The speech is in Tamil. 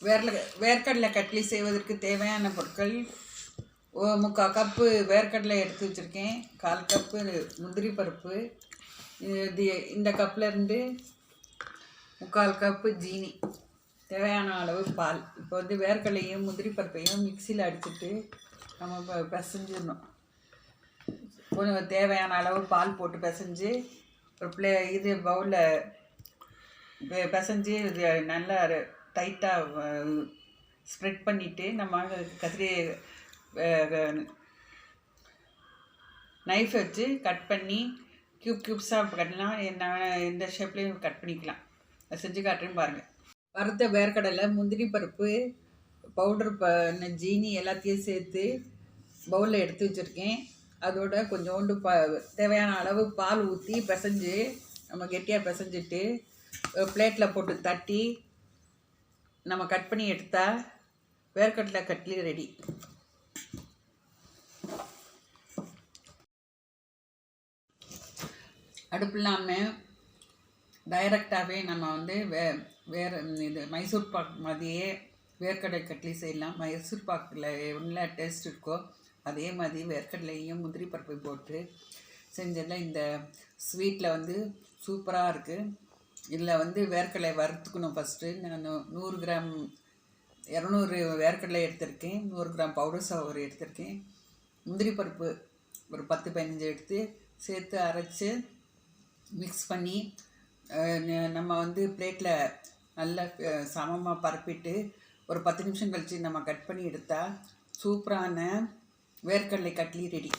வேர்ல வேர்க்கடலை கட்லி செய்வதற்கு தேவையான பொருட்கள் ஓ முக்கால் கப்பு வேர்க்கடலை எடுத்து வச்சுருக்கேன். கால் கப்பு முந்திரி பருப்பு இது இந்த கப்பில் இருந்து முக்கால் கப்பு ஜீனி. தேவையான அளவு பால். இப்போ வந்து வேர்க்கடலையும் முந்திரி பருப்பையும் மிக்சியில் அடிச்சுட்டு நம்ம ப- பிசைஞ்சிடணும். கொஞ்சம் தேவையான அளவு பால் போட்டு பிசைஞ்சு ஒரு பிளே இது பவுலில் பிசைஞ்சு இது நல்லா டைட்டாக ஸ்ப்ரெட் பண்ணிவிட்டு நம்ம கத்திரி நைஃப் வச்சு கட் பண்ணி க்யூப் க்யூப்ஸாக கட்டலாம் என்ன எந்த ஷேப்லேயும் கட் பண்ணிக்கலாம். செஞ்சு காட்டுறேன் பாருங்கள் வறுத்த வேர்க்கடலை முந்திரி பருப்பு பவுடர் ப ஜீனி எல்லாத்தையும் சேர்த்து பவுலில் எடுத்து வச்சுருக்கேன். அதோட கொஞ்சோண்டு ப தேவையான அளவு பால் ஊற்றி பிசைஞ்சு நம்ம கெட்டியாக பிசைஞ்சிட்டு பிளேட்டில் போட்டு தட்டி நம்ம கட் பண்ணி எடுத்தால் வேர்க்கடலை கட்லி ரெடி. அடுப்பு இல்லாமல் டைரக்டாகவே நம்ம வந்து வே வேறு இது மைசூர் பாக் மாதிரியே வேர்க்கடலை கட்லி செய்யலாம். மைசூர் பாக்கில் உள்ள டேஸ்ட் இருக்கோ அதே மாதிரி வேர்க்கடலையும் முந்திரி பருப்பு போட்டு செஞ்சதில் இந்த ஸ்வீட்டில் வந்து சூப்பராக இருக்குது இதில் வந்து வேர்க்கடலை வறுத்துக்கணும் ஃபஸ்ட்டு நான் நூறு கிராம் இரநூறு வேர்க்கடலை எடுத்திருக்கேன். நூறு கிராம் பவுடர் சவர் எடுத்திருக்கேன். முந்திரி பருப்பு ஒரு பத்து பதினஞ்சு எடுத்து சேர்த்து அரைச்சி மிக்ஸ் பண்ணி நம்ம வந்து பிளேட்டில் நல்லா சமமாக பரப்பிட்டு ஒரு பத்து நிமிஷம் கழித்து நம்ம கட் பண்ணி எடுத்தால் சூப்பரான வேர்க்கடலை கட்லி ரெடி